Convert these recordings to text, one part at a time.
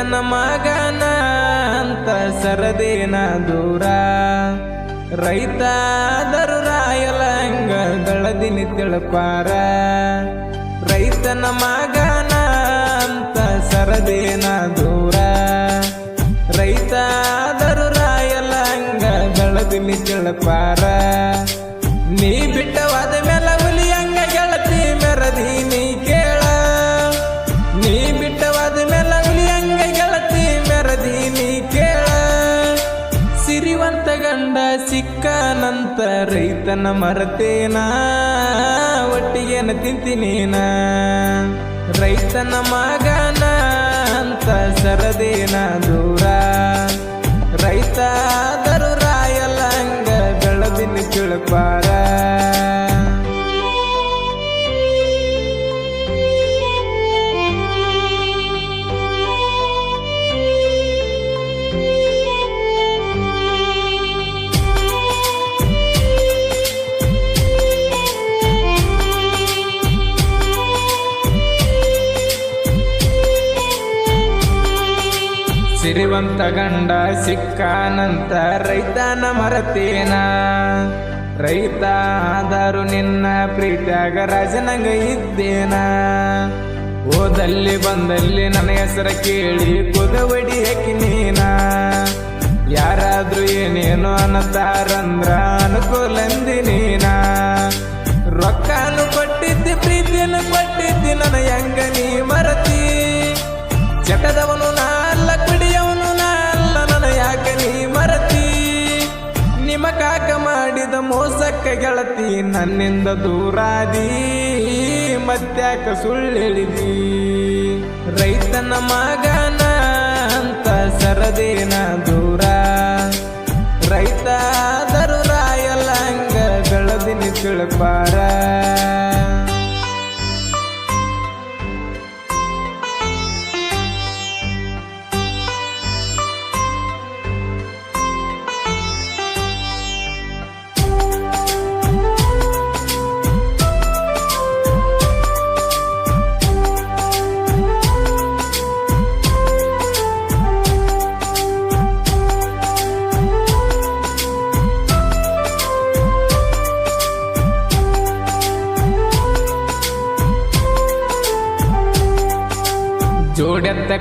ಗೆದ್ದನ ಮಗನ ಅಂತ ಸರದೇನ ದೂರ ರೈತ ರಾಯಲಂಗ ದಳದಿನಿ ತಿಳಪಾರ ರೈತನ ಮಗನ ಅಂತ ಸರದೇನ ದೂರ ರೈತ ರಾಯಲಂಗ ತಿಳಪಾರ ಸಿಕ್ಕನಂತ ರೈತನ ಮರತೇನ? ಒಟ್ಟಿಗೆನ ತಿಂತಿನೇನ? ರೈತನ ಮಗನ ಅಂತ ಸರದೇನ ದೂರ? ರೈತ ದರು ರಾಯಲಂಗ ಬೆಳದಿನ ತಿಳಪಾರ ಸಿರಿವಂತ ಗಂಡ ಸಿಕ್ಕಾನಂತ ರೈತನ ಮರತೇನ. ರೈತ ಆದರೂ ನಿನ್ನ ಪ್ರೀತಿಯಾಗ ರಾಜನಂಗ ಇದ್ದೇನ. ಓದಲ್ಲಿ ಬಂದಲ್ಲಿ ನನ್ನ ಹೆಸರ ಕೇಳಿ ಕುದವಡಿ ಹಾಕಿ ನೀನ. ಯಾರಾದ್ರೂ ಏನೇನು ಅನ್ನತಾರಂದ್ರ ಅನುಕೂಲಂದಿ ನೀನ. ರೊಕ್ಕನು ಕೊಟ್ಟಿದ್ದೆ, ಪ್ರೀತಿಯನ್ನು ಕೊಟ್ಟಿದ್ದಿ, ನನ್ನ ಹೆಂಗ ನೀ ಮರತಿ. ಚಟದವನು ಮಾಡಿದ ಮೋಸಕ್ಕ ಗೆಳತಿ ನನ್ನಿಂದ ದೂರಾದಿ ಮತ್ತ್ಯಾಕ ಸುಳ್ಳಿಳಿದಿ. ರೈತನ ಮಗನ ಅಂತ ಸರದೇನ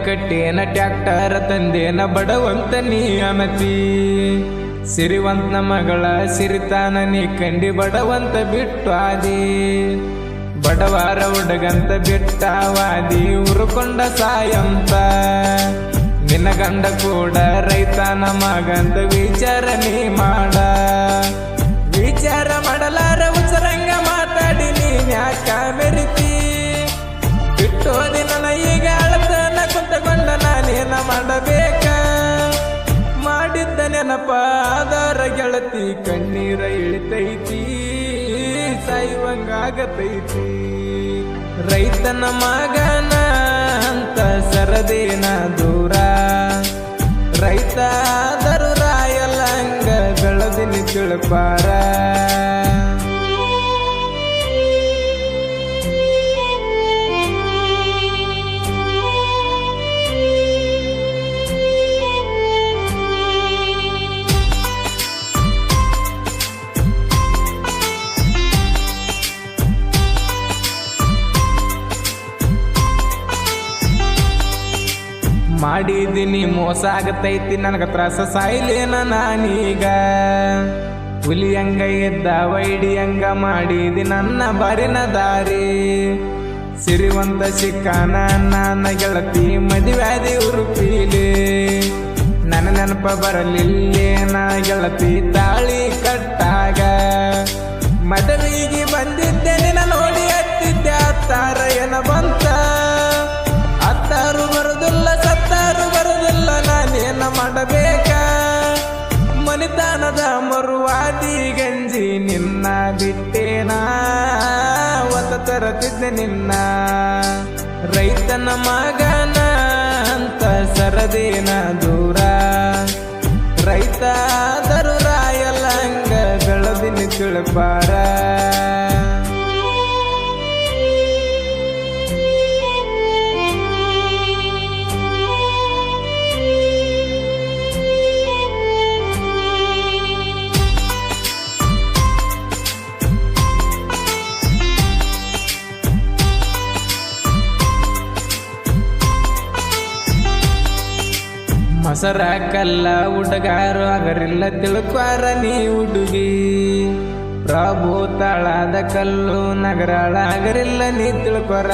ಕಟ್ಟೇನ ಟ್ಯಾಕ್ಟರ್ ತಂದೇನ ಬಡವಂತ ನೀ ಅನತಿ ಸಿರಿವಂತನ ಮಗಳ ಸಿರಿತಾನ ನೀ ಕಂಡಿ ಬಡವಂತ ಬಿಟ್ಟು ಆದಿ ಬಡವಾರ ಹುಡುಗಂತ ಬಿಟ್ಟವಾದಿ ಉರುಕೊಂಡ ಸಾಯಂತ. ನಿನ್ನ ಗಂಡ ಕೂಡ ರೈತನ ಮಗಂತ ವಿಚಾರ ನೀ ಮಾಡ. ವಿಚಾರ ಮಾಡಲಾರ ಉಸರಂಗ ಮಾತಾಡಿ ನೀ ಯಾಕ ಆಧಾರ ಗೆಳತಿ ಕಣ್ಣೀರ ಇಳಿತೈತಿ ಸಾಯುವಂಗಾಗತೈತಿ ರೈತನ ಮಗನ ಅಂತ ಸರದೇನ ದೂರ. ರೈತ ದರು ರಾಯಲಂಗ ಬೆಳದಿನ ತಿಳಪಾರ. ಮಾಡಿದ್ದೀನಿ, ಮೋಸ ಆಗತೈತಿ, ನನಗ ತ್ರಾಸ ಸಾಯ್ಲೇನ ನಾನೀಗ. ಹುಲಿ ಹಂಗ ಎದ್ದ, ವೈಡಿ ಹಂಗ ಮಾಡಿದಿ ನನ್ನ ಬಾರಿನ ದಾರಿ. ಸಿರಿವಂತ ಸಿಕ್ಕ ನನ್ನ ಗೆಳತಿ, ಮದುವ್ಯಾದಿ ಉರುಪೀಲಿ. ನನ್ನ ನೆನಪ ಬರಲಿಲ್ಲೇ ನಾ ಗೆಳತಿ ತಾಳಿ ಕಟ್ಟಾಗ. ಮದುವೆಗೆ ಮನಿತಾನದ ಮರುವಾದಿ ಗಂಜಿ ನಿನ್ನ ಬಿಟ್ಟೇನ? ಒತ್ತ ತರತಿದ್ದೆ ನಿನ್ನ ರೈತನ ಮಗನ ಅಂತ ಸರದೇನ ದೂರ? ರೈತ ರಾಯಲಂಗ ಬೆಳದಿನ ತಿಳಪಾರ. ಮಸರ ಕಲ್ಲ ಹುಡುಗಾರು ತಿಳ್ಕ್ವಾರ ನೀ ಹುಡುಗಿ. ಪ್ರಭು ತಾಳದ ಕಲ್ಲು ನಗರಾಳ ಆಗರಿಲ್ಲ ನೀ ತಿಳ್ಕೊರ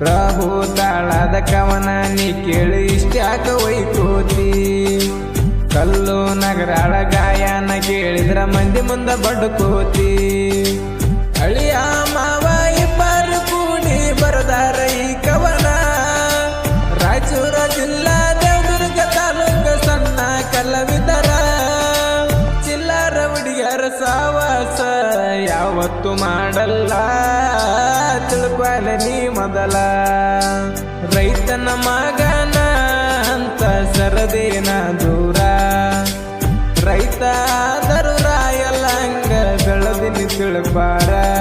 ಪ್ರಭು ತಾಳದ ಕವನ ನೀ ಕೇಳಿ ಇಷ್ಟ್ಯಾಕ ಒಯ್ಕೋತಿ. ಕಲ್ಲು ನಗರಾಳ ಗಾಯನ ಕೇಳಿದ್ರ ಮಂದಿ ಮುಂದೆ ಬಡ್ಕೋತಿ. ತಿಳ್ಕೊಲ ನೀ ಮೊದಲ. ರೈತನ ಮಗನ ಅಂತ ಸರದೇನ ದೂರ. ರೈತ ಆದರೂ ರಾಯಲ್ಲ ಹಂಗ ಬೆಳದಿನಿ ತಿಳ್ಪಾರ.